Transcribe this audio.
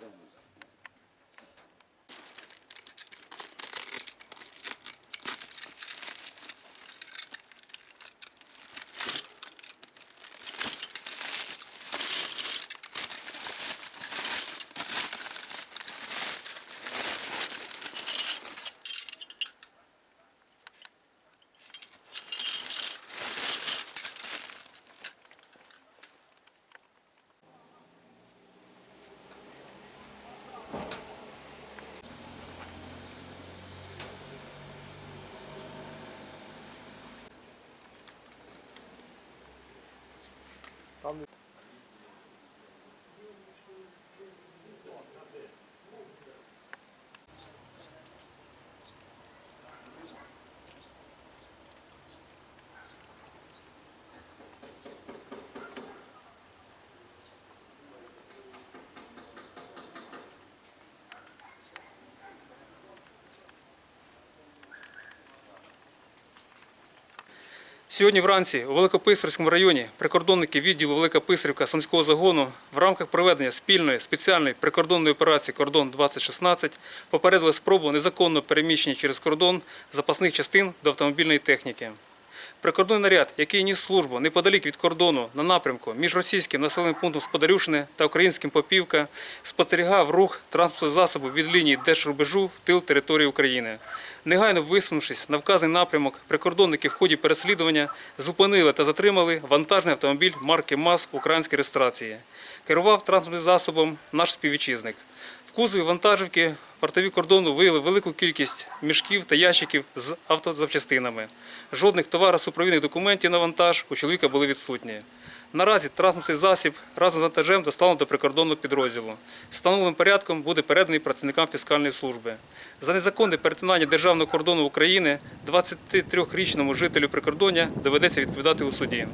Gracias. Сьогодні вранці у Великописарському районі прикордонники відділу Велика Писарівка Сумського загону в рамках проведення спільної спеціальної прикордонної операції Кордон 2016 попередили спробу незаконного переміщення через кордон запасних частин до автомобільної техніки. Прикордонний наряд, який ніс службу неподалік від кордону на напрямку між російським населеним пунктом Сподарюшине та українським Попівка, спостерігав рух транспортного засобу від лінії держрубежу в тил території України. Негайно висунувшись на вказаний напрямок, прикордонники в ході переслідування зупинили та затримали вантажний автомобіль марки МАЗ української реєстрації. Керував транспортним засобом наш співвітчизник. Кузові вантажівки портові кордону виявили велику кількість мішків та ящиків з автозапчастинами. Жодних товаросупровідних документів на вантаж у чоловіка були відсутні. Наразі транспортний засіб разом з вантажем доставлено до прикордонного підрозділу. Встановленим порядком буде переданий працівникам фіскальної служби. За незаконне перетинання державного кордону України 23-річному жителю прикордоння доведеться відповідати у суді.